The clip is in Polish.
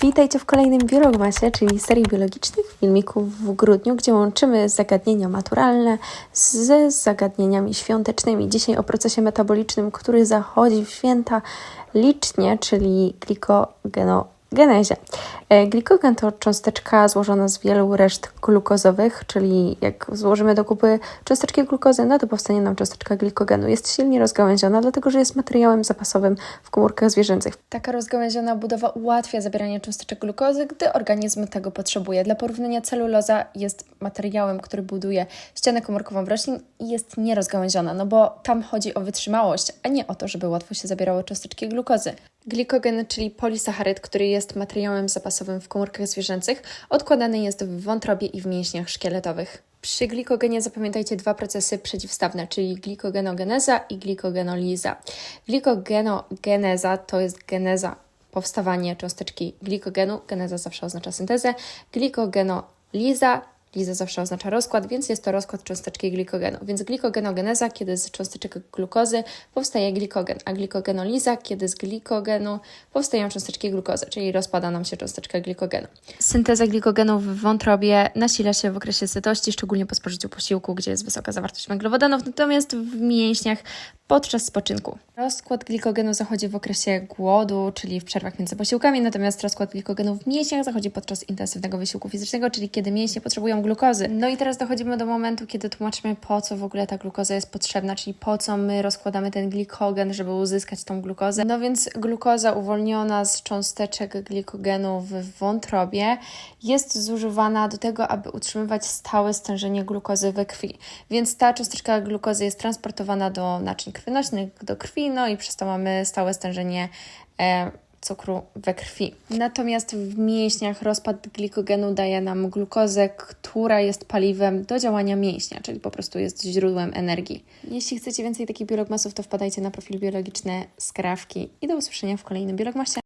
Witajcie w kolejnym Biologmasie, czyli serii biologicznych filmików w grudniu, gdzie łączymy zagadnienia maturalne ze zagadnieniami świątecznymi. Dzisiaj o procesie metabolicznym, który zachodzi w święta licznie, czyli glikogenogenezie. E, Glikogen to cząsteczka złożona z wielu reszt glukozowych, czyli jak złożymy do kupy cząsteczki glukozy, no to powstanie nam cząsteczka glikogenu. Jest silnie rozgałęziona, dlatego że jest materiałem zapasowym w komórkach zwierzęcych. Taka rozgałęziona budowa ułatwia zabieranie cząsteczek glukozy, gdy organizm tego potrzebuje. Dla porównania celuloza jest materiałem, który buduje ścianę komórkową w roślin i jest nierozgałęziona, no bo tam chodzi o wytrzymałość, a nie o to, żeby łatwo się zabierało cząsteczki glukozy. Glikogen, czyli polisacharyd, który jest materiałem zapasowym w komórkach zwierzęcych, odkładany jest w wątrobie i w mięśniach szkieletowych. Przy glikogenie zapamiętajcie dwa procesy przeciwstawne, czyli glikogenogeneza i glikogenoliza. Glikogenogeneza to jest geneza, powstawanie cząsteczki glikogenu, geneza zawsze oznacza syntezę, glikogenoliza Liza zawsze oznacza rozkład, więc jest to rozkład cząsteczki glikogenu. Więc glikogenogeneza, kiedy z cząsteczek glukozy powstaje glikogen, a glikogenoliza, kiedy z glikogenu powstają cząsteczki glukozy, czyli rozpada nam się cząsteczka glikogenu. Synteza glikogenu w wątrobie nasila się w okresie sytości, szczególnie po spożyciu posiłku, gdzie jest wysoka zawartość węglowodanów, natomiast w mięśniach podczas spoczynku. Rozkład glikogenu zachodzi w okresie głodu, czyli w przerwach między posiłkami, natomiast rozkład glikogenu w mięśniach zachodzi podczas intensywnego wysiłku fizycznego, czyli kiedy mięśnie potrzebują glukozy. No i teraz dochodzimy do momentu, kiedy tłumaczymy, po co w ogóle ta glukoza jest potrzebna, czyli po co my rozkładamy ten glikogen, żeby uzyskać tą glukozę. No więc glukoza uwolniona z cząsteczek glikogenu w wątrobie jest zużywana do tego, aby utrzymywać stałe stężenie glukozy we krwi. Więc ta cząsteczka glukozy jest transportowana do naczyń krwionośnych, do krwi, no i przez to mamy stałe stężenie e, cukru we krwi. Natomiast w mięśniach rozpad glikogenu daje nam glukozę, która jest paliwem do działania mięśnia, czyli po prostu jest źródłem energii. Jeśli chcecie więcej takich biologmasów, to wpadajcie na profil biologiczny Skrawki i do usłyszenia w kolejnym biologmasie.